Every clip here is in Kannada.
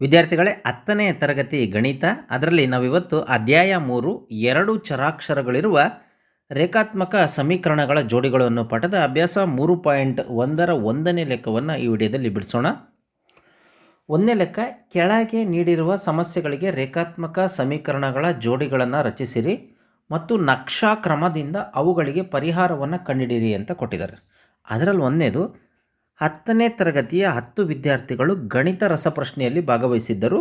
ವಿದ್ಯಾರ್ಥಿಗಳೇ, ಹತ್ತನೇ ತರಗತಿ ಗಣಿತ, ಅದರಲ್ಲಿ ನಾವಿವತ್ತು ಅಧ್ಯಾಯ ಮೂರು, ಎರಡು ಚರಾಕ್ಷರಗಳಿರುವ ರೇಖಾತ್ಮಕ ಸಮೀಕರಣಗಳ ಜೋಡಿಗಳನ್ನು ಪಠದ ಅಭ್ಯಾಸ ಮೂರು ಪಾಯಿಂಟ್ ಒಂದರ ಒಂದನೇ ಲೆಕ್ಕವನ್ನು ಈ ವಿಡಿಯೋದಲ್ಲಿ ಬಿಡಿಸೋಣ. ಒಂದನೇ ಲೆಕ್ಕ, ಕೆಳಗೆ ನೀಡಿರುವ ಸಮಸ್ಯೆಗಳಿಗೆ ರೇಖಾತ್ಮಕ ಸಮೀಕರಣಗಳ ಜೋಡಿಗಳನ್ನು ರಚಿಸಿರಿ ಮತ್ತು ನಕ್ಷಾ ಕ್ರಮದಿಂದ ಅವುಗಳಿಗೆ ಪರಿಹಾರವನ್ನು ಕಂಡುಹಿಡಿಯಿರಿ ಅಂತ ಕೊಟ್ಟಿದ್ದಾರೆ. ಅದರಲ್ಲಿ ಒಂದನೇದು ಹತ್ತನೇ ತರಗತಿಯ ಹತ್ತು ವಿದ್ಯಾರ್ಥಿಗಳು ಗಣಿತ ರಸಪ್ರಶ್ನೆಯಲ್ಲಿ ಭಾಗವಹಿಸಿದ್ದರು.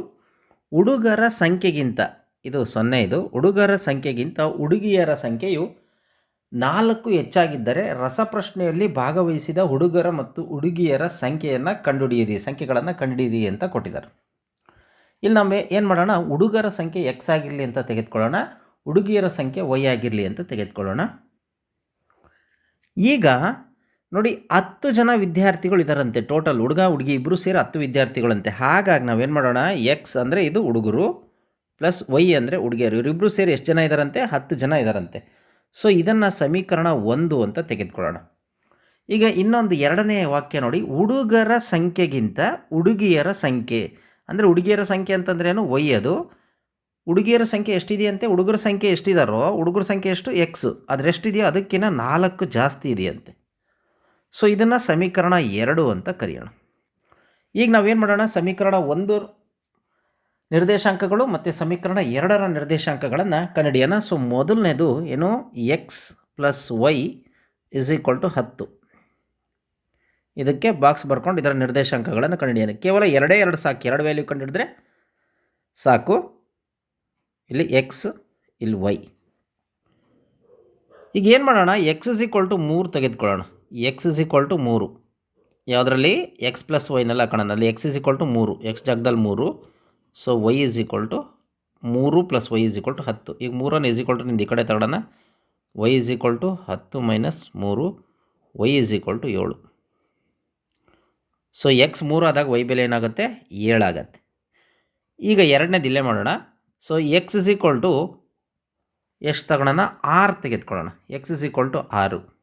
ಹುಡುಗರ ಸಂಖ್ಯೆಗಿಂತ, ಇದು ಸೊನ್ನೆ ಇದು, ಹುಡುಗರ ಸಂಖ್ಯೆಗಿಂತ ಹುಡುಗಿಯರ ಸಂಖ್ಯೆಯು ನಾಲ್ಕು ಹೆಚ್ಚಾಗಿದ್ದರೆ ರಸಪ್ರಶ್ನೆಯಲ್ಲಿ ಭಾಗವಹಿಸಿದ ಹುಡುಗರ ಮತ್ತು ಹುಡುಗಿಯರ ಸಂಖ್ಯೆಯನ್ನು ಕಂಡುಹಿಡಿಯಿರಿ, ಸಂಖ್ಯೆಗಳನ್ನು ಕಂಡುಹಿಡಿಯಿರಿ ಅಂತ ಕೊಟ್ಟಿದ್ದಾರೆ. ಇಲ್ಲಿ ನಮಗೆ ಏನು ಮಾಡೋಣ, ಹುಡುಗರ ಸಂಖ್ಯೆ ಎಕ್ಸ್ ಆಗಿರಲಿ ಅಂತ ತೆಗೆದುಕೊಳ್ಳೋಣ, ಹುಡುಗಿಯರ ಸಂಖ್ಯೆ ವೈ ಆಗಿರಲಿ ಅಂತ ತೆಗೆದುಕೊಳ್ಳೋಣ. ಈಗ ನೋಡಿ, ಹತ್ತು ಜನ ವಿದ್ಯಾರ್ಥಿಗಳು ಇದ್ದಾರಂತೆ ಟೋಟಲ್ ಹುಡುಗ, ಹುಡುಗಿ ಇಬ್ಬರು ಸೇರಿ ಹತ್ತು ವಿದ್ಯಾರ್ಥಿಗಳಂತೆ. ಹಾಗಾಗಿ ನಾವೇನು ಮಾಡೋಣ ಎಕ್ಸ್ ಅಂದರೆ ಇದು ಹುಡುಗರು ಪ್ಲಸ್ ವೈ ಅಂದರೆ ಹುಡುಗಿಯರು. ಇವರಿಬ್ಬರು ಸೇರಿ ಎಷ್ಟು ಜನ ಇದ್ದಾರಂತೆ ಹತ್ತು ಜನ ಇದ್ದಾರಂತೆ ಸೊ ಇದನ್ನು ಸಮೀಕರಣ ಒಂದು ಅಂತ ತೆಗೆದುಕೊಳ್ಳೋಣ. ಈಗ ಇನ್ನೊಂದು ಎರಡನೇ ವಾಕ್ಯ ನೋಡಿ. ಹುಡುಗರ ಸಂಖ್ಯೆಗಿಂತ ಹುಡುಗಿಯರ ಸಂಖ್ಯೆ. ಅಂದರೆ ಹುಡುಗಿಯರ ಸಂಖ್ಯೆ ಅಂತಂದ್ರೇನು ವೈ ಅದು. ಹುಡುಗಿಯರ ಸಂಖ್ಯೆ ಎಷ್ಟಿದೆಯಂತೆ? ಹುಡುಗರ ಸಂಖ್ಯೆ ಎಷ್ಟಿದಾರೋ, ಹುಡುಗರ ಸಂಖ್ಯೆ ಎಷ್ಟು? ಎಕ್ಸ್ ಅದರೆಷ್ಟಿದೆಯೋ ಅದಕ್ಕಿಂತ ನಾಲ್ಕು ಜಾಸ್ತಿ ಇದೆಯಂತೆ. ಸೊ ಇದನ್ನು ಸಮೀಕರಣ ಎರಡು ಅಂತ ಕರೆಯೋಣ. ಈಗ ನಾವೇನು ಮಾಡೋಣ? ಸಮೀಕರಣ ಒಂದು ನಿರ್ದೇಶಾಂಕಗಳು ಮತ್ತು ಸಮೀಕರಣ ಎರಡರ ನಿರ್ದೇಶಾಂಕಗಳನ್ನು ಕನ್ನಡಿಯೋಣ ಸೊ ಮೊದಲನೇದು ಏನು? X plus Y is equal to ಹತ್ತು. ಇದಕ್ಕೆ ಬಾಕ್ಸ್ ಬರ್ಕೊಂಡು ಇದರ ನಿರ್ದೇಶಾಂಕಗಳನ್ನು ಕಂಡುಹಿಡಿಯೋಣ ಕೇವಲ ಎರಡೇ ಎರಡು ಸಾಕು. ಎರಡು ವ್ಯಾಲ್ಯೂ ಕಂಡುಹಿಡಿದ್ರೆ ಸಾಕು. ಇಲ್ಲಿ ಎಕ್ಸ್ ಇಲ್ಲಿ ವೈ ಈಗ ಏನು ಮಾಡೋಣ? ಎಕ್ಸ್ ಇಸ್ ಈಕ್ವಲ್ ಟು ಮೂರು ತೆಗೆದುಕೊಳ್ಳೋಣ. ಎಕ್ಸ್ ಇಸ್ ಈಕ್ವಲ್ ಟು ಮೂರು. ಯಾವುದರಲ್ಲಿ? ಎಕ್ಸ್ ಪ್ಲಸ್ ವೈನೆಲ್ಲ ಅಲ್ಲಿ ಎಕ್ಸ್ ಇಸ್ ಈಕ್ವಲ್ ಟು ಮೂರು. ಎಕ್ಸ್ ಜಾಗದಲ್ಲಿ ಮೂರು. So Y is equal to ಮೂರು plus Y is equal to ಹತ್ತು. ಈಗ ಮೂರನ್ನು ಇಸ್ ಈಕ್ವಲ್ ಟು ನಿಂದು ಈ ಕಡೆ ತಗೊಳ್ಳೋಣ. ವೈ ಇಸ್ ಈಕ್ವಲ್ ಟು ಹತ್ತು ಮೈನಸ್ ಮೂರು. ವೈ ಇಸ್ ಈಕ್ವಲ್ ಟು ಏಳು. ಸೊ ಎಕ್ಸ್ ಮೂರು ಆದಾಗ ವೈ ಬೆಲೆ ಏನಾಗುತ್ತೆ? ಏಳಾಗತ್ತೆ ಈಗ ಎರಡನೇದು ಇಲ್ಲೇ ಮಾಡೋಣ. So X is equal to ಎಷ್ಟು ತಗೊಳ್ಳೋಣ? ಆರು ತೆಗೆದುಕೊಳ್ಳೋಣ. ಎಕ್ಸ್ ಇಸ್ ಈಕ್ವಲ್ ಟು ಆರು.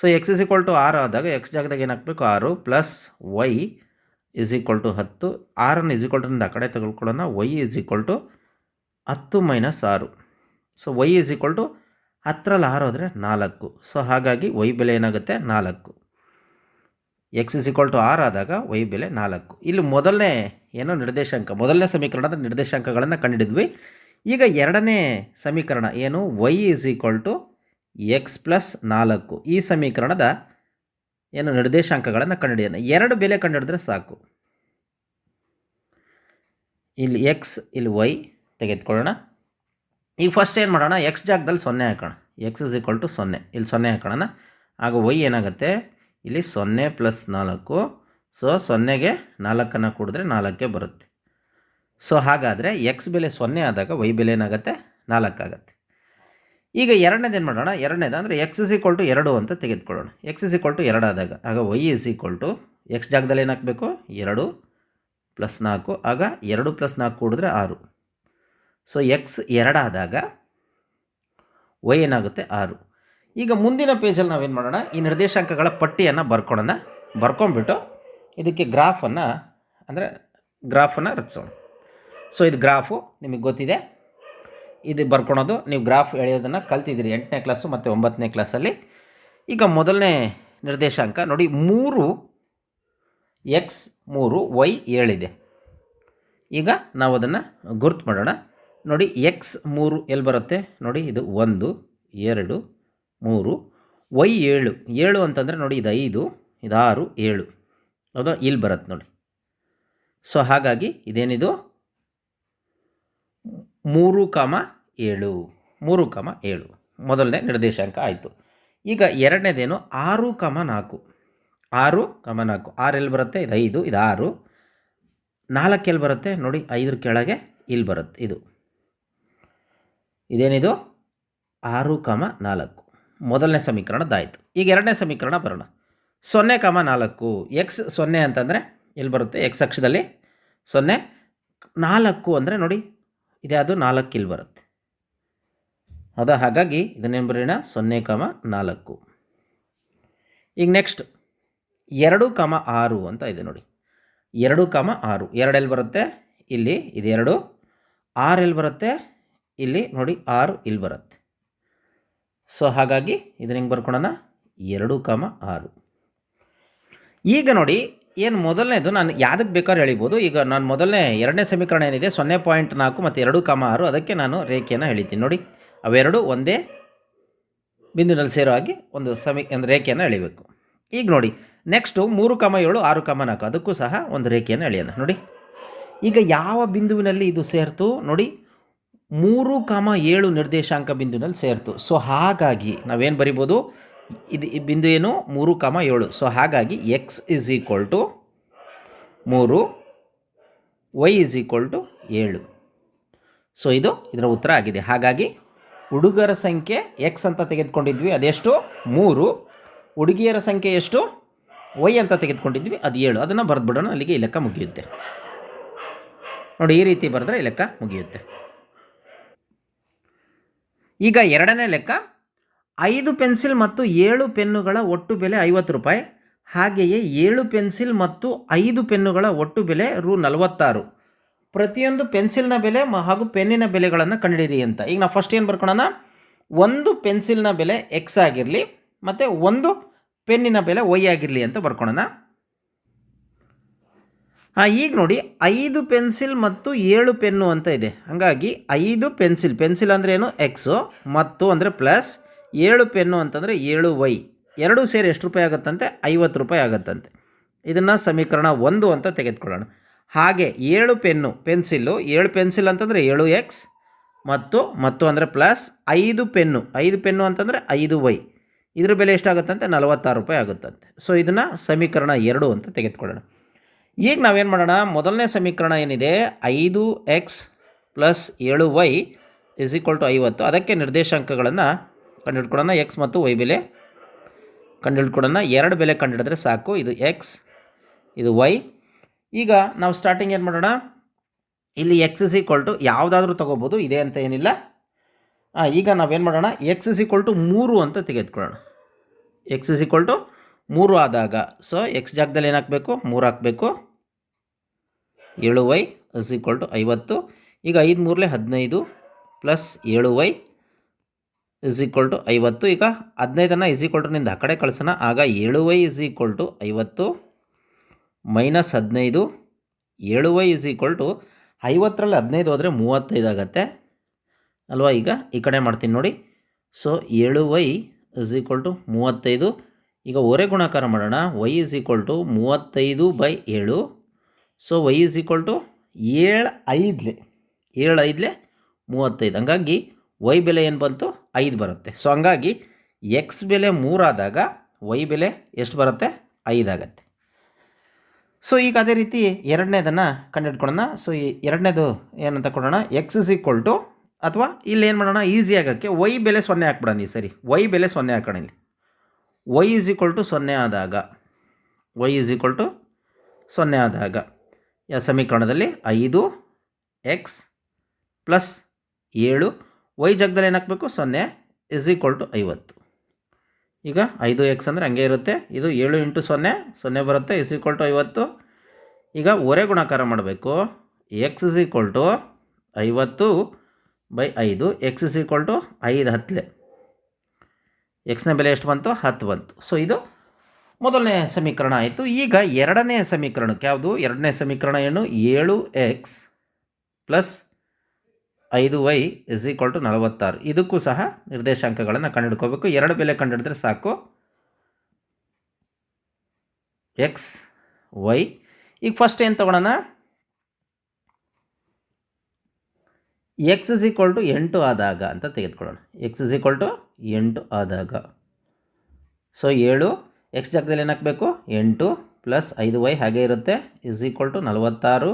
So X is equal to ಆರು ಆದಾಗ ಎಕ್ಸ್ ಜಾಗದಾಗ ಏನಾಗಬೇಕು? ಆರು plus Y is equal to ಹತ್ತು. ಆರನ್ನು ಇಸ್ ಈಕ್ವಲ್ ಟುನಿಂದ ಆ ಕಡೆ ತೆಗೆದುಕೊಳ್ಳೋಣ. ವೈ ಇಸ್ ಈಕ್ವಲ್ ಟು ಹತ್ತು ಮೈನಸ್ ಆರು. So Y is equal to ಹತ್ತರಲ್ಲಿ ಆರು ಆದರೆ ನಾಲ್ಕು. ಸೊ ಹಾಗಾಗಿ ವೈ ಬೆಲೆ ಏನಾಗುತ್ತೆ? ನಾಲ್ಕು. ಎಕ್ಸ್ ಇಸ್ ಈಕ್ವಲ್ ಟು ಆರ್ ಆದಾಗ ವೈ ಬೆಲೆ ನಾಲ್ಕು. ಇಲ್ಲಿ ಮೊದಲನೇ ಏನೋ ನಿರ್ದೇಶಾಂಕ? ಮೊದಲನೇ ಸಮೀಕರಣದ ನಿರ್ದೇಶಾಂಕಗಳನ್ನು ಕಂಡುಹಿಡಿದ್ವಿ ಈಗ ಎರಡನೇ ಸಮೀಕರಣ ಏನು? Y is equal to X plus ನಾಲ್ಕು. ಈ ಸಮೀಕರಣದ ಏನು ನಿರ್ದೇಶಾಂಕಗಳನ್ನು ಕಂಡುಹಿಡಿಯೋಣ. ಎರಡು ಬೆಲೆ ಕಂಡುಹಿಡಿದ್ರೆ ಸಾಕು. ಇಲ್ಲಿ ಎಕ್ಸ್ ಇಲ್ಲಿ ವೈ ತೆಗೆದುಕೊಳ್ಳೋಣ. ಈಗ ಫಸ್ಟ್ ಏನು ಮಾಡೋಣ? ಎಕ್ಸ್ ಜಾಗದಲ್ಲಿ ಸೊನ್ನೆ ಹಾಕೋಣ. ಎಕ್ಸ್ ಇಸ್ ಈಕ್ವಲ್ ಟು ಸೊನ್ನೆ. ಇಲ್ಲಿ ಸೊನ್ನೆ ಹಾಕೋಣ ಆಗ ವೈ ಏನಾಗುತ್ತೆ? ಇಲ್ಲಿ ಸೊನ್ನೆ ಪ್ಲಸ್ ನಾಲ್ಕು. ಸೊ ಸೊನ್ನೆಗೆ ನಾಲ್ಕನ್ನು ಕೂಡಿದ್ರೆ ನಾಲ್ಕೇ ಬರುತ್ತೆ. ಸೊ ಹಾಗಾದರೆ ಎಕ್ಸ್ ಬೆಲೆ ಸೊನ್ನೆ ಆದಾಗ ವೈ ಬೆಲೆ ಏನಾಗುತ್ತೆ? ನಾಲ್ಕಾಗತ್ತೆ ಈಗ ಎರಡನೇದು ಏನು ಮಾಡೋಣ? ಎರಡನೇದು ಅಂದರೆ ಎಕ್ಸ್ ಇಸ್ ಈಕ್ವಲ್ ಟು ಎರಡು ಅಂತ ತೆಗೆದುಕೊಳ್ಳೋಣ. ಎಕ್ಸ್ ಇಸ್ ಈಕ್ವಲ್ ಟು ಎರಡು ಆದಾಗ, ಆಗ Y is equal to X ಜಾಗದಲ್ಲಿ ಏನು ಹಾಕಬೇಕು? ಎರಡು ಪ್ಲಸ್ ನಾಲ್ಕು, ಆಗ ಎರಡು ಪ್ಲಸ್ ನಾಲ್ಕು ಕೂಡಿದ್ರೆ ಆರು. ಸೊ ಎಕ್ಸ್ ಎರಡಾದಾಗ ವೈ ಏನಾಗುತ್ತೆ? ಆರು. ಈಗ ಮುಂದಿನ ಪೇಜಲ್ಲಿ ನಾವೇನು ಮಾಡೋಣ? ಈ ನಿರ್ದೇಶಾಂಕಗಳ ಪಟ್ಟಿಯನ್ನು ಬರ್ಕೊಳ್ಳೋಣ. ಬರ್ಕೊಂಡ್ಬಿಟ್ಟು ಇದಕ್ಕೆ ಗ್ರಾಫನ್ನು ಅಂದರೆ ಗ್ರಾಫನ್ನು ರಚಿಸೋಣ. ಸೊ ಇದು ಗ್ರಾಫು ನಿಮಗೆ ಗೊತ್ತಿದೆ. ಇದು ಬರ್ಕೊಳೋದು. ನೀವು ಗ್ರಾಫ್ ಎಳೆಯೋದನ್ನು ಕಲ್ತಿದ್ದೀರಿ. ಎಂಟನೇ ಕ್ಲಾಸು ಮತ್ತು ಒಂಬತ್ತನೇ ಕ್ಲಾಸಲ್ಲಿ. ಈಗ ಮೊದಲನೇ ನಿರ್ದೇಶಾಂಕ. ನೋಡಿ, ಮೂರು ಎಕ್ಸ್ ಮೂರು ವೈ ಏಳಿದೆ. ಈಗ ನಾವು ಅದನ್ನು ಗುರ್ತು ಮಾಡೋಣ. ನೋಡಿ ಎಕ್ಸ್ ಮೂರು ಎಲ್ಲಿ ಬರುತ್ತೆ? ನೋಡಿ, ಇದು ಒಂದು, ಎರಡು, ಮೂರು ವೈ ಏಳು. ಏಳು ಅಂತಂದರೆ ನೋಡಿ, ಇದು ಐದು, ಇದು ಆರು, ಏಳು. ಹೌದಾ ಇಲ್ಲಿ ಬರುತ್ತೆ ನೋಡಿ. ಸೊ ಹಾಗಾಗಿ ಇದೇನಿದು? ಮೂರು ಕಾಮ ಏಳು. ಮೂರು ಕಾಮ ಏಳು. ಮೊದಲನೇ ನಿರ್ದೇಶಾಂಕ ಆಯಿತು. ಈಗ ಎರಡನೇದೇನು? ಆರು ಕಮ ನಾಲ್ಕು. ಆರು ಕಮ ನಾಲ್ಕು. ಆರು ಎಲ್ಲಿ ಬರುತ್ತೆ? ಇದು ಐದು, ಇದು ಆರು. ನಾಲ್ಕು ಎಲ್ಲಿ ಬರುತ್ತೆ? ನೋಡಿ, ಐದರ ಕೆಳಗೆ ಇಲ್ಲಿ ಬರುತ್ತೆ ಇದು. ಇದೇನಿದು? ಆರು ಕಮ ನಾಲ್ಕು. ಮೊದಲನೇ ಸಮೀಕರಣದಾಯಿತು ಈಗ ಎರಡನೇ ಸಮೀಕರಣ ಬರೋಣ. ಸೊನ್ನೆ ಕಮ ನಾಲ್ಕು. ಎಕ್ಸ್ ಸೊನ್ನೆ ಅಂತಂದರೆ ಎಲ್ಲಿ ಬರುತ್ತೆ? ಎಕ್ಸ್ ಅಕ್ಷದಲ್ಲಿ. ಸೊನ್ನೆ ನಾಲ್ಕು ಅಂದರೆ ನೋಡಿ ಇದ್ಯಾವುದು ನಾಲ್ಕು ಇಲ್ಲಿ ಬರುತ್ತೆ. ಹೌದಾ ಹಾಗಾಗಿ ಇದನ್ನೇನು ಬರೋಣ? ಸೊನ್ನೆ ಕಮ ನಾಲ್ಕು. ಈಗ ನೆಕ್ಸ್ಟ್ ಎರಡು ಕಮ ಆರು ಅಂತ ಇದೆ ನೋಡಿ. ಎರಡು ಕಮ ಆರು. ಎರಡೆಲ್ಲಿ ಬರುತ್ತೆ? ಇಲ್ಲಿ ಇದೆರಡು ಆರು ಎಲ್ಲಿ ಬರುತ್ತೆ? ಇಲ್ಲಿ ನೋಡಿ ಆರು ಇಲ್ಲಿ ಬರುತ್ತೆ. ಸೊ ಹಾಗಾಗಿ ಇದನ್ನ ಹೆಂಗೆ ಬರ್ಕೊಳೋಣ? ಎರಡು ಕಮ ಆರು. ಈಗ ನೋಡಿ ಏನು ಮೊದಲನೇದು, ನಾನು ಯಾವ್ದಕ್ಕೆ ಬೇಕಾದ್ರೂ ಎಳಿಬೋದು. ಈಗ ನಾನು ಮೊದಲನೇ ಎರಡನೇ ಸಮೀಕರಣ ಏನಿದೆ, ಸೊನ್ನೆ ಪಾಯಿಂಟ್ ನಾಲ್ಕು ಮತ್ತು ಎರಡು ಕಾಮ ಆರು, ಅದಕ್ಕೆ ನಾನು ರೇಖೆಯನ್ನು ಎಳಿತೀನಿ. ನೋಡಿ, ಅವೆರಡು ಒಂದೇ ಬಿಂದುವಿನಲ್ಲಿ ಸೇರೋ ಹಾಗೆ ಒಂದು ಸಮಿ, ಒಂದು ರೇಖೆಯನ್ನು ಎಳಿಬೇಕು. ಈಗ ನೋಡಿ ನೆಕ್ಸ್ಟು ಮೂರು ಕಮ ಏಳು, ಆರು ಕಮ ನಾಲ್ಕು, ಅದಕ್ಕೂ ಸಹ ಒಂದು ರೇಖೆಯನ್ನು ಎಳೆಯೋಣ. ನೋಡಿ, ಈಗ ಯಾವ ಬಿಂದುವಿನಲ್ಲಿ ಇದು ಸೇರ್ತು? ನೋಡಿ, ಮೂರು ಕಾಮ ಏಳು ನಿರ್ದೇಶಾಂಕ ಬಿಂದುವಿನಲ್ಲಿ ಸೇರ್ತು. ಸೊ ಹಾಗಾಗಿ ನಾವೇನು ಬರಿಬೋದು? ಇದು ಬಿಂದು ಏನು? ಮೂರು ಕಾಮ ಏಳು. ಸೊ ಹಾಗಾಗಿ ಎಕ್ಸ್ ಇಸ್ ಈಕ್ವಲ್ ಟು ಮೂರು ವೈ ಇಸ್ ಈಕ್ವಲ್ ಟು ಏಳು. ಸೊ ಇದು ಇದರ ಉತ್ತರ ಆಗಿದೆ. ಹಾಗಾಗಿ ಹುಡುಗರ ಸಂಖ್ಯೆ ಎಕ್ಸ್ ಅಂತ ತೆಗೆದುಕೊಂಡಿದ್ವಿ, ಅದೆಷ್ಟು? ಮೂರು. ಹುಡುಗಿಯರ ಸಂಖ್ಯೆ ಎಷ್ಟು? ವೈ ಅಂತ ತೆಗೆದುಕೊಂಡಿದ್ವಿ, ಅದು ಏಳು. ಅದನ್ನು ಬರೆದ್ಬಿಡೋಣ, ಅಲ್ಲಿಗೆ ಈ ಲೆಕ್ಕ ಮುಗಿಯುತ್ತೆ. ನೋಡಿ, ಈ ರೀತಿ ಬರೆದ್ರೆ ಈ ಲೆಕ್ಕ ಮುಗಿಯುತ್ತೆ. ಈಗ ಎರಡನೇ ಲೆಕ್ಕ ಐದು ಪೆನ್ಸಿಲ್ ಮತ್ತು ಏಳು ಪೆನ್ನುಗಳ ಒಟ್ಟು ಬೆಲೆ ಐವತ್ತು ರೂಪಾಯಿ. ಹಾಗೆಯೇ ಏಳು ಪೆನ್ಸಿಲ್ ಮತ್ತು ಐದು ಪೆನ್ನುಗಳ ಒಟ್ಟು ಬೆಲೆ ರು ನಲವತ್ತಾರು. ಪ್ರತಿಯೊಂದು ಪೆನ್ಸಿಲ್ನ ಬೆಲೆ ಹಾಗೂ ಪೆನ್ನಿನ ಬೆಲೆಗಳನ್ನು ಕಂಡುಹಿಡಿಯಿರಿ ಅಂತ. ಈಗ ನಾವು ಫಸ್ಟ್ ಏನು ಬರ್ಕೊಳ್ಳೋಣ ಒಂದು ಪೆನ್ಸಿಲ್ನ ಬೆಲೆ ಎಕ್ಸ್ ಆಗಿರಲಿ, ಮತ್ತು ಒಂದು ಪೆನ್ನಿನ ಬೆಲೆ ವೈ ಆಗಿರಲಿ ಅಂತ ಬರ್ಕೊಳ್ಳೋಣ ಹಾಂ, ಈಗ ನೋಡಿ, ಐದು ಪೆನ್ಸಿಲ್ ಮತ್ತು ಏಳು ಪೆನ್ನು ಅಂತ ಇದೆ. ಹಾಗಾಗಿ ಐದು ಪೆನ್ಸಿಲ್ ಪೆನ್ಸಿಲ್ ಅಂದರೆ ಏನು? ಎಕ್ಸು ಮತ್ತು ಅಂದರೆ ಪ್ಲಸ್ ಏಳು ಪೆನ್ನು ಅಂತಂದರೆ ಏಳು ವೈ. ಎರಡೂ ಸೇರಿ ಎಷ್ಟು ರೂಪಾಯಿ ಆಗುತ್ತಂತೆ? ಐವತ್ತು ರೂಪಾಯಿ ಆಗುತ್ತಂತೆ. ಇದನ್ನು ಸಮೀಕರಣ ಒಂದು ಅಂತ ತೆಗೆದುಕೊಳ್ಳೋಣ. ಹಾಗೆ ಏಳು ಪೆನ್ನು, ಪೆನ್ಸಿಲ್ಲು, ಏಳು ಪೆನ್ಸಿಲ್ ಅಂತಂದರೆ ಏಳು ಎಕ್ಸ್ ಮತ್ತು ಮತ್ತು ಅಂದರೆ ಪ್ಲಸ್ ಐದು ಪೆನ್ನು. ಐದು ಪೆನ್ನು ಅಂತಂದರೆ ಐದು ವೈ. ಇದ್ರ ಬೆಲೆ ಎಷ್ಟಾಗುತ್ತಂತೆ? ನಲವತ್ತಾರು ರೂಪಾಯಿ ಆಗುತ್ತಂತೆ. ಸೊ ಇದನ್ನು ಸಮೀಕರಣ ಎರಡು ಅಂತ ತೆಗೆದುಕೊಳ್ಳೋಣ. ಈಗ ನಾವೇನು ಮಾಡೋಣ? ಮೊದಲನೇ ಸಮೀಕರಣ ಏನಿದೆ? ಐದು ಎಕ್ಸ್ ಪ್ಲಸ್ ಏಳು ವೈ ಇಸ್ ಈಕ್ವಲ್ ಟು ಐವತ್ತು. ಅದಕ್ಕೆ ನಿರ್ದೇಶಾಂಕಗಳನ್ನು ಕಂಡುಹಿಡ್ಕೊಳ್ಳೋಣ ಎಕ್ಸ್ ಮತ್ತು ವೈ ಬೆಲೆ ಕಂಡುಹಿಡ್ಕೊಡೋಣ. ಎರಡು ಬೆಲೆ ಕಂಡುಹಿಡಿದ್ರೆ ಸಾಕು. ಇದು ಎಕ್ಸ್ ಇದು ವೈ ಈಗ ನಾವು ಸ್ಟಾರ್ಟಿಂಗ್ ಏನು ಮಾಡೋಣ? ಇಲ್ಲಿ ಎಕ್ಸ್ ಇಸ್ ಈಕ್ವಲ್ ಟು ಯಾವುದಾದ್ರೂ ತೊಗೋಬೋದು. ಇದೆ ಅಂತ ಏನಿಲ್ಲ. ಈಗ ನಾವೇನು ಮಾಡೋಣ? ಎಕ್ಸ್ ಇಸ್ ಈಕ್ವಲ್ ಟು ಮೂರು ಅಂತ ತೆಗೆದುಕೊಳ್ಳೋಣ. ಎಕ್ಸ್ ಇಸ್ ಈಕ್ವಲ್ ಟು ಮೂರು ಆದಾಗ. ಸೊ ಎಕ್ಸ್ ಜಾಗದಲ್ಲಿ ಏನು ಹಾಕಬೇಕು? ಮೂರು ಹಾಕಬೇಕು. ಏಳು ವೈ ಇಸ್ ಈಕ್ವಲ್ ಟು ಐವತ್ತು. ಈಗ ಐದು ಮೂರಲೆ ಹದಿನೈದು ಪ್ಲಸ್ ಏಳು ವೈ ಇಸ್ ಈಕ್ವಲ್ ಟು ಐವತ್ತು. ಈಗ ಹದಿನೈದನ್ನು ಇಸ್ ಈಕ್ವಲ್ ಟು ನಿಂದ ಆ ಕಡೆ ಕಳಿಸೋಣ. ಆಗ ಏಳು ವೈ ಇಸ್ ಈಕ್ವಲ್ ಟು ಐವತ್ತು ಮೈನಸ್ ಹದಿನೈದು. ಏಳು ವೈ ಇಸ್ ಈಕ್ವಲ್ ಟು ಐವತ್ತರಲ್ಲಿ ಹದಿನೈದು ಹೋದರೆ ಮೂವತ್ತೈದು ಆಗುತ್ತೆ. ಅಲ್ವಾ? ಈಗ ಈ ಕಡೆ ಮಾಡ್ತೀನಿ ನೋಡಿ. ಸೊ ಏಳು ವೈ ಇಸ್ ಈಕ್ವಲ್ ಟು ಮೂವತ್ತೈದು. ಈಗ ಒರೆ ಗುಣಾಕಾರ ಮಾಡೋಣ. ವೈ ಇಸ್ ಈಕ್ವಲ್ ಟು ಮೂವತ್ತೈದು ಬೈ ಏಳು. So y is equal to ಏಳು ಐದ್ಲೆ ಏಳು ಐದ್ಲೆ ಮೂವತ್ತೈದು. ಹಂಗಾಗಿ ವೈ ಬೆಲೆ ಏನು ಬಂತು? ಐದು ಬರುತ್ತೆ. ಸೊ ಹಂಗಾಗಿ ಎಕ್ಸ್ ಬೆಲೆ ಮೂರಾದಾಗ ವೈ ಬೆಲೆ ಎಷ್ಟು ಬರುತ್ತೆ? ಐದಾಗತ್ತೆ ಸೊ ಈಗ ಅದೇ ರೀತಿ ಎರಡನೇದನ್ನು ಕಂಡುಹಿಡ್ಕೊಳ್ಳೋಣ. ಸೊ ಈ ಎರಡನೇದು ಏನಂತ ಕೊಡೋಣ? ಎಕ್ಸ್ ಇಸ್ ಈಕ್ವಲ್ ಟು ಅಥವಾ ಇಲ್ಲಿ ಏನು ಮಾಡೋಣ? ಈಸಿ ಆಗೋಕ್ಕೆ ವೈ ಬೆಲೆ ಸೊನ್ನೆ ಹಾಕ್ಬಿಡೋಣ ಈ ಸರಿ. ವೈ ಬೆಲೆ ಸೊನ್ನೆ ಹಾಕೋಣ ಇಲ್ಲಿ. ವೈ ಇಸ್ ಈಕ್ವಲ್ ಟು ಸೊನ್ನೆ ಆದಾಗ. ವೈ ಇಸ್ ಈಕ್ವಲ್ ಟು ಸೊನ್ನೆ ಆದಾಗ. ಸಮೀಕರಣದಲ್ಲಿ ಐದು ಎಕ್ಸ್ ಪ್ಲಸ್ ಏಳು ವೈ ಜಾಗದಲ್ಲಿ ಏನಾಕಬೇಕು? ಸೊನ್ನೆ ಇಸ್ ಈಕ್ವಲ್ ಟು ಐವತ್ತು. ಈಗ ಐದು ಎಕ್ಸ್ ಅಂದರೆ ಹಂಗೆ ಇರುತ್ತೆ. ಇದು ಏಳು ಇಂಟು ಸೊನ್ನೆ ಸೊನ್ನೆ ಬರುತ್ತೆ ಇಸ್ ಈಕ್ವಲ್ ಟು ಐವತ್ತು. ಈಗ ಒರೆ ಗುಣಾಕಾರ ಮಾಡಬೇಕು. ಎಕ್ಸ್ ಇಸ್ ಈಕ್ವಲ್ ಟು ಐವತ್ತು ಬೈ ಐದು ಎಕ್ಸ್ ಇಸ್ ಈಕ್ವಲ್ ಟು ಐದು ಹತ್ತಲೆ ಎಕ್ಸ್ನ ಬೆಲೆ ಎಷ್ಟು ಬಂತು? ಹತ್ತು ಬಂತು. ಸೊ ಇದು ಮೊದಲನೇ ಸಮೀಕರಣ ಆಯಿತು. ಈಗ ಎರಡನೇ ಸಮೀಕರಣಕ್ಕೆ ಯಾವುದು? ಎರಡನೇ ಸಮೀಕರಣ ಏನು? ಏಳು ಎಕ್ಸ್ ಪ್ಲಸ್ ಐದು ವೈ ಇಸ್ ಈಕ್ವಲ್ ಟು ನಲವತ್ತಾರು. ಇದಕ್ಕೂ ಸಹ ನಿರ್ದೇಶಾಂಕಗಳನ್ನು ಕಂಡುಹಿಡ್ಕೋಬೇಕು. ಎರಡು ಬೆಲೆ ಕಂಡುಹಿಡಿದ್ರೆ ಸಾಕು. ಎಕ್ಸ್ ವೈ ಈಗ ಫಸ್ಟ್ ಏನು ತೊಗೊಳೋಣ? ಎಕ್ಸ್ ಇಸ್ ಈಕ್ವಲ್ ಟು ಎಂಟು ಆದಾಗ ಅಂತ ತೆಗೆದುಕೊಳ್ಳೋಣ. ಎಕ್ಸ್ ಇಸ್ ಈಕ್ವಲ್ ಟು ಎಂಟು ಆದಾಗ. ಸೊ ಏಳು. ಎಕ್ಸ್ ಜಾಗದಲ್ಲಿ ಏನು ಹಾಕಬೇಕು? ಎಂಟು ಪ್ಲಸ್ ಐದು ವೈ ಹಾಗೆ ಇರುತ್ತೆ. ಇಸ್ ಈಕ್ವಲ್ ಟು ನಲವತ್ತಾರು.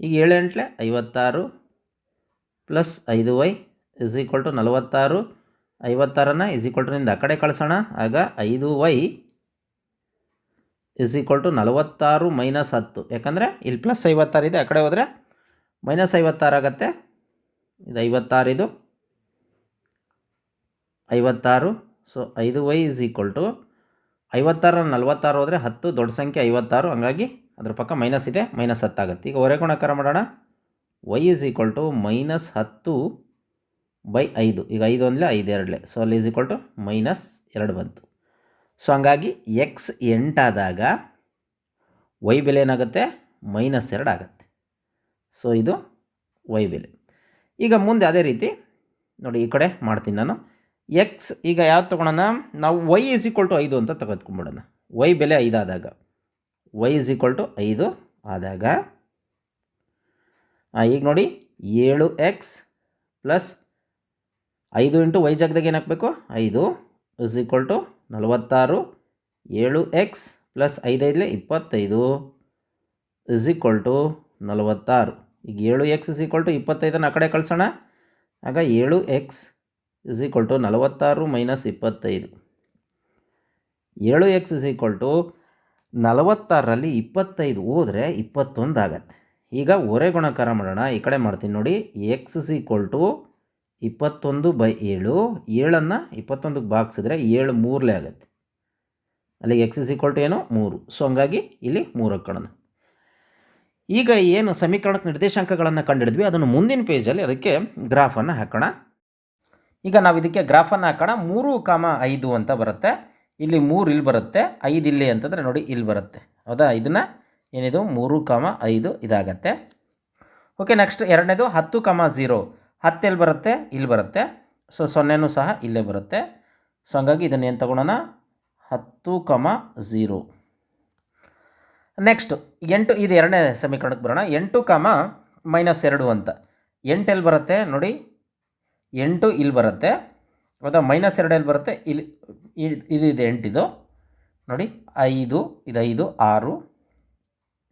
ಈಗ ಏಳು ಎಂಟ್ಲೆ ಐವತ್ತಾರು. ಪ್ಲಸ್ ಐದು ವೈ ಇಸ್ ಈಕ್ವಲ್ ಟು ನಲವತ್ತಾರು, ಐವತ್ತಾರನ್ನ ಇಸ್ ಈಕ್ವಲ್ ಟು ನಿಂದ ಆ ಕಡೆ ಕಳಿಸೋಣ. ಆಗ ಐದು ವೈ ಇಸ್ ಈಕ್ವಲ್ ಟು ನಲವತ್ತಾರು ಮೈನಸ್ ಹತ್ತು. ಯಾಕಂದರೆ ಇಲ್ಲಿ ಪ್ಲಸ್ ಐವತ್ತಾರು ಇದೆ, ಆ ಕಡೆ ಹೋದರೆ ಮೈನಸ್ ಐವತ್ತಾರು ಆಗುತ್ತೆ. ಇದು ಐವತ್ತಾರು ಇದು ಐವತ್ತಾರು. ಸೊ ಐದು ವೈ ಇಸ್ ಈಕ್ವಲ್ ಟು ಐವತ್ತಾರ ನಲವತ್ತಾರು ಹೋದರೆ ಹತ್ತು, ದೊಡ್ಡ ಸಂಖ್ಯೆ ಐವತ್ತಾರು. ಹಂಗಾಗಿ ಅದ್ರ ಪಕ್ಕ ಮೈನಸ್ ಇದೆ, ಮೈನಸ್ ಹತ್ತಾಗುತ್ತೆ ಈಗ ಹೊರೆ ಗುಣಾಕಾರ ಮಾಡೋಣ. Y is equal to minus ಹತ್ತು ಬೈ ಐದು. ಈಗ ಐದು ಒಂದಲೇ ಐದು, ಎರಡಲೇ. ಸೊ ಅಲ್ಲಿ ಈಸ್ ಈಕ್ವಲ್ ಟು ಮೈನಸ್ ಎರಡು ಬಂತು. ಸೊ ಹಂಗಾಗಿ ಎಕ್ಸ್ ಎಂಟಾದಾಗ ವೈ ಬೆಲೆ ಏನಾಗುತ್ತೆ? ಮೈನಸ್ ಎರಡು ಆಗುತ್ತೆ. ಸೊ ಇದು ವೈ ಬೆಲೆ. ಈಗ ಮುಂದೆ ಅದೇ ರೀತಿ, ನೋಡಿ ಈ ಕಡೆ ಮಾಡ್ತೀನಿ ನಾನು. ಎಕ್ಸ್ ಈಗ ಯಾವ್ದು ತೊಗೊಳೋಣ? ನಾವು ವೈ ಇಸ್ ಈಕ್ವಲ್ ಟು ಐದು ಅಂತ ತೆಗೆದುಕೊಂಡ್ಬಿಡೋಣ ವೈ ಬೆಲೆ ಐದಾದಾಗ ವೈ ಇಸ್ ಈಕ್ವಲ್ ಟು ಐದು ಆದಾಗ ಈಗ ನೋಡಿ, ಏಳು ಎಕ್ಸ್ ಪ್ಲಸ್ ಐದು ಇಂಟು ವೈ ಜಾಗದಾಗ ಏನು ಹಾಕಬೇಕು ಐದು ಇಸ್ ಈಕ್ವಲ್ ಟು ನಲವತ್ತಾರು. ಏಳು ಎಕ್ಸ್ ಪ್ಲಸ್ ಐದೈದಲೇ ಇಪ್ಪತ್ತೈದು. ಇಸ್ ಈಕ್ವಲ್ ಟು ನಲವತ್ತಾರು. ಈಗ ಏಳು ಎಕ್ಸ್ ಇಸ್ ಈಕ್ವಲ್ ಟು ಇಪ್ಪತ್ತೈದನ್ನು ಆ ಕಡೆ ಕಳಿಸೋಣ. ಆಗ ಏಳು ಎಕ್ಸ್ ಇಸ್ ಈಕ್ವಲ್ ಟು ನಲವತ್ತಾರು ಮೈನಸ್ ಇಪ್ಪತ್ತೈದು. ಏಳು ಎಕ್ಸ್ ಇಸ್ ಈಕ್ವಲ್ ಟು ನಲವತ್ತಾರರಲ್ಲಿ ಇಪ್ಪತ್ತೈದು ಹೋದರೆ ಇಪ್ಪತ್ತೊಂದು ಆಗತ್ತೆ. ಈಗ ಹೊರೆ ಗುಣಕಾರ ಮಾಡೋಣ. ಈ ಕಡೆ ಮಾಡ್ತೀನಿ ನೋಡಿ. ಎಕ್ಸ್ ಇಸ್ ಈಕ್ವಲ್ ಟು ಇಪ್ಪತ್ತೊಂದು ಬೈ ಏಳು. ಏಳನ್ನು ಇಪ್ಪತ್ತೊಂದಕ್ಕೆ ಬಾಗಿಸಿದ್ರೆ ಏಳು ಮೂರಲೇ ಆಗುತ್ತೆ. ಅಲ್ಲಿ ಎಕ್ಸ್ ಇಸ್ ಈಕ್ವಲ್ ಟು ಏನು? ಮೂರು. ಸೊ ಹಂಗಾಗಿ ಇಲ್ಲಿ ಮೂರು ಹಾಕೋಣ ಈಗ ಏನು ಸಮೀಕರಣಕ್ಕೆ ನಿರ್ದೇಶಾಂಕಗಳನ್ನು ಕಂಡುಹಿಡಿದ್ವಿ ಅದನ್ನು ಮುಂದಿನ ಪೇಜಲ್ಲಿ ಅದಕ್ಕೆ ಗ್ರಾಫನ್ನು ಹಾಕೋಣ. ಈಗ ನಾವು ಇದಕ್ಕೆ ಗ್ರಾಫನ್ನು ಹಾಕೋಣ. ಮೂರು ಕಾಮ ಐದು ಅಂತ ಬರುತ್ತೆ. ಇಲ್ಲಿ ಮೂರು ಇಲ್ಲಿ ಬರುತ್ತೆ. ಐದು ಇಲ್ಲಿ ಅಂತಂದರೆ ನೋಡಿ ಇಲ್ಲಿ ಬರುತ್ತೆ. ಹೌದಾ? ಇದನ್ನು ಏನಿದು? ಮೂರು ಕಾಮ ಐದು ಇದಾಗತ್ತೆ. ಓಕೆ ನೆಕ್ಸ್ಟ್ ಎರಡನೇದು ಹತ್ತು ಕಾಮ ಝೀರೋ ಹತ್ತು ಎಲ್ಲಿ ಬರುತ್ತೆ? ಇಲ್ಲಿ ಬರುತ್ತೆ. ಸೊ ಸೊನ್ನೆನೂ ಸಹ ಇಲ್ಲೇ ಬರುತ್ತೆ. ಸೊ ಹಂಗಾಗಿ ಇದನ್ನು ಏನು ತಗೊಳ್ಳೋಣ ಹತ್ತು ಕಮ ಝೀರೋ ನೆಕ್ಸ್ಟ್ ಎಂಟು, ಇದು ಎರಡನೇ ಸಮೀಕರಣಕ್ಕೆ ಬರೋಣ. ಎಂಟು ಕಾಮ ಮೈನಸ್ ಎರಡು ಅಂತ. ಎಂಟು ಎಲ್ಲಿ ಬರುತ್ತೆ? ನೋಡಿ. ಎಂಟು ಇಲ್ಲಿ ಬರುತ್ತೆ. ಹೌದಾ ಮೈನಸ್ ಎರಡು ಎಲ್ಲಿ ಬರುತ್ತೆ? ಇಲ್ಲಿ, ಇದು ಇದೆ ಎಂಟಿದು. ನೋಡಿ, ಐದು, ಇದು ಐದು, ಆರು.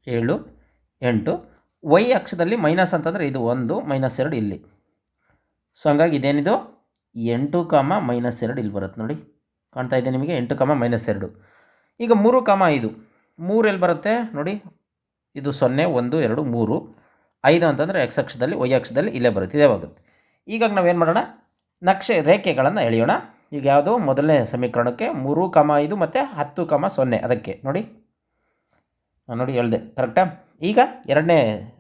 ಏಳು, ಎಂಟು, ವೈ ಅಕ್ಷದಲ್ಲಿ ಮೈನಸ್ ಅಂತಂದರೆ ಇದು ಒಂದು, ಮೈನಸ್ ಎರಡು ಇಲ್ಲಿ. ಸೊ ಹಂಗಾಗಿ ಇದೇನಿದು? ಎಂಟು ಕಾಮ ಮೈನಸ್ ಎರಡು ಇಲ್ಲಿ ಬರುತ್ತೆ ನೋಡಿ. ಕಾಣ್ತಾ ಇದೆ ನಿಮಗೆ? ಎಂಟು ಕಾಮ ಮೈನಸ್ ಎರಡು. ಈಗ ಮೂರು ಕಾಮ ಐದು. ಮೂರು ಎಲ್ಲಿ ಬರುತ್ತೆ ನೋಡಿ? ಇದು ಸೊನ್ನೆ, ಒಂದು, ಎರಡು, ಮೂರು. ಐದು ಅಂತಂದರೆ ಎಕ್ಸ್ ಅಕ್ಷದಲ್ಲಿ, ವೈ ಅಕ್ಷದಲ್ಲಿ ಇಲ್ಲೇ ಬರುತ್ತೆ, ಇದೇ ಆಗುತ್ತೆ ಈಗ ನಾವೇನು ಮಾಡೋಣ? ನಕ್ಷೆ, ರೇಖೆಗಳನ್ನು ಎಳೆಯೋಣ. ಈಗ ಯಾವುದು ಮೊದಲನೇ ಸಮೀಕರಣಕ್ಕೆ ಮೂರು ಕಾಮ ಐದು ಮತ್ತು ಹತ್ತು ಕಾಮ ಸೊನ್ನೆ, ಅದಕ್ಕೆ ನೋಡಿ. ನೋಡಿ ಹೇಳಿದೆ. ಕರೆಕ್ಟಾ ಈಗ ಎರಡನೇ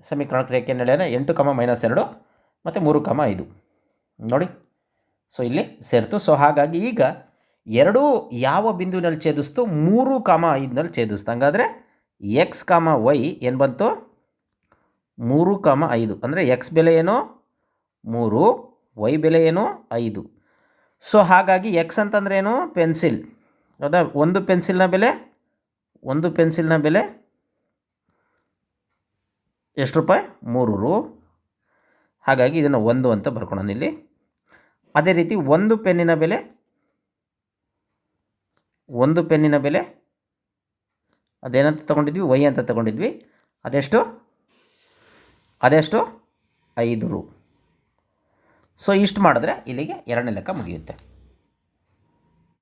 ಸಮೀಕರಣ ರೇಖೆಯನ್ನು ಹೇಳಿದರೆ ಎಂಟು ಕಮ ಮೈನಸ್ ಎರಡು ಮತ್ತು ಮೂರು ಕಮ ಐದು. ನೋಡಿ. ಸೊ ಇಲ್ಲಿ ಸೇರ್ತು. ಸೊ ಹಾಗಾಗಿ ಈಗ ಎರಡೂ ಯಾವ ಬಿಂದುವಿನಲ್ಲಿ ಛೇದಿಸ್ತು? ಮೂರು ಕಾಮ ಐದನಲ್ಲಿ ಛೇದಿಸ್ತು. ಹಂಗಾದರೆ ಎಕ್ಸ್ ಕಾಮ ವೈ ಏನು ಬಂತು? ಮೂರು ಕಾಮ ಐದು. ಅಂದರೆ ಎಕ್ಸ್ ಬೆಲೆ ಏನು? ಮೂರು. ವೈ ಬೆಲೆ ಏನು? ಐದು. ಸೊ ಹಾಗಾಗಿ ಎಕ್ಸ್ ಅಂತಂದ್ರೆ ಏನು? ಪೆನ್ಸಿಲ್ ಹೌದಾ? ಒಂದು ಪೆನ್ಸಿಲ್ನ ಬೆಲೆ? ಒಂದು ಪೆನ್ಸಿಲ್ನ ಬೆಲೆ? ಎಷ್ಟು ರೂಪಾಯಿ? ಮೂರು ರು. ಹಾಗಾಗಿ ಇದನ್ನು ಒಂದು ಅಂತ ಬರ್ಕೊಳ್ಳೋಣ ಇಲ್ಲಿ. ಅದೇ ರೀತಿ ಒಂದು ಪೆನ್ನಿನ ಬೆಲೆ, ಒಂದು ಪೆನ್ನಿನ ಬೆಲೆ, ಅದೇನಂತ ತೊಗೊಂಡಿದ್ವಿ? ವೈ ಅಂತ ತೊಗೊಂಡಿದ್ವಿ. ಅದೆಷ್ಟು? ಅದೆಷ್ಟು? ಐದು ರು. ಸೊ ಇಷ್ಟು ಮಾಡಿದ್ರೆ ಇಲ್ಲಿಗೆ ಎರಡನೇ ಲೆಕ್ಕ ಮುಗಿಯುತ್ತೆ.